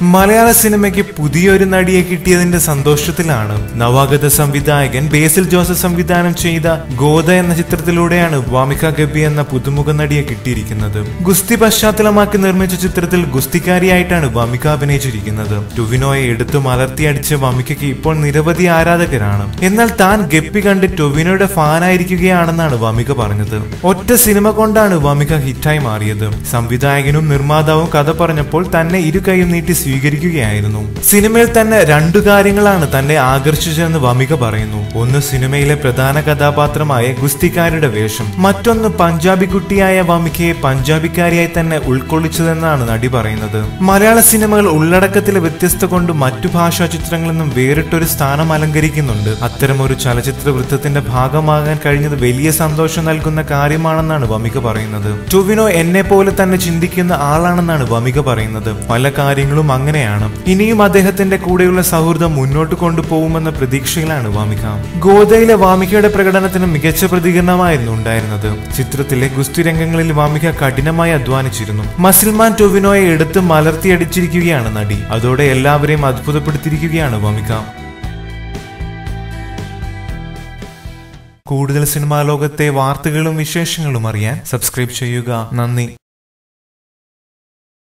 മലയാള സിനിമയ്ക്ക് പുതിയൊരു നടിയെ കിട്ടിയതിന്റെ സന്തോഷത്തിലാണ് നവാഗത സംവിധായകൻ ബേസിൽ ജോസഫ് സംവിധാനം ചെയ്ത ഗോദ എന്ന ചിത്രത്തിലൂടെയാണ് വാമിക ഗബി എന്ന പുതുമുഖ നടിയെ കിട്ടിയിരിക്കുന്നത്. ഗുസ്തി പശ്ചാത്തലമാക്കി നിർമ്മിച്ച ചിത്രത്തിൽ ഗുസ്തിക്കാരിയായിട്ടാണ് വാമിക അഭിനയിച്ചിരിക്കുന്നത്. ടൊവിനോയെ എടുത്തു മലർത്തിയടിച്ച വാമികയ്ക്ക് ഇപ്പോൾ നിരവധി ആരാധകരാണ്. എന്നാൽ താൻ ഗപ്പി കണ്ട് ടൊവിനോയുടെ ഫാനായിരിക്കുകയാണെന്നാണ് വാമിക പറഞ്ഞത്. ഒറ്റ സിനിമ കൊണ്ടാണ് വാമിക ഹിറ്റായി മാറിയത്. സംവിധായകനും നിർമ്മാതാവും കഥ പറഞ്ഞപ്പോൾ തന്നെ ഇരു കൈയും നീട്ടി സ്വീകരിക്കുകയായിരുന്നു. സിനിമയിൽ തന്നെ രണ്ടു കാര്യങ്ങളാണ് തന്നെ ആകർഷിച്ചതെന്ന് വമിക പറയുന്നു. ഒന്ന് സിനിമയിലെ പ്രധാന കഥാപാത്രമായ ഗുസ്തിക്കാരുടെ വേഷം. മറ്റൊന്ന് പഞ്ചാബി കുട്ടിയായ വമികയെ പഞ്ചാബിക്കാരിയായി തന്നെ ഉൾക്കൊള്ളിച്ചതെന്നാണ് നടി പറയുന്നത്. മലയാള സിനിമകൾ ഉള്ളടക്കത്തിലെ വ്യത്യസ്ത കൊണ്ട് മറ്റു ഭാഷാ ചിത്രങ്ങളിൽ നിന്നും വേറിട്ടൊരു സ്ഥാനം അലങ്കരിക്കുന്നുണ്ട്. അത്തരമൊരു ചലച്ചിത്ര വൃത്തത്തിന്റെ ഭാഗമാകാൻ കഴിഞ്ഞത് വലിയ സന്തോഷം നൽകുന്ന കാര്യമാണെന്നാണ് വമിക പറയുന്നത്. ടുവിനോ എന്നെ പോലെ തന്നെ ചിന്തിക്കുന്ന ആളാണെന്നാണ് വമിക പറയുന്നത്. പല കാര്യങ്ങളും അങ്ങനെയാണ്. ഇനിയും അദ്ദേഹത്തിന്റെ കൂടെയുള്ള സൗഹൃദം മുന്നോട്ട് കൊണ്ടുപോകുമെന്ന പ്രതീക്ഷയിലാണ് വാമിക. ഗോദയിലെ വാമികയുടെ പ്രകടനത്തിന് മികച്ച പ്രതികരണമായിരുന്നു ഉണ്ടായിരുന്നത്. ചിത്രത്തിലെ ഗുസ്തി രംഗങ്ങളിൽ വാമിക കഠിനമായി അധ്വാനിച്ചിരുന്നു. മസിൽമാൻ ടൊവിനോയെ എടുത്ത് മലർത്തിയടിച്ചിരിക്കുകയാണ് നടി. അതോടെ എല്ലാവരെയും അത്ഭുതപ്പെടുത്തിയിരിക്കുകയാണ് വാമിക. കൂടുതൽ സിനിമാ ലോകത്തെ വാർത്തകളും വിശേഷങ്ങളും അറിയാൻ സബ്സ്ക്രൈബ് ചെയ്യുക. നന്ദി.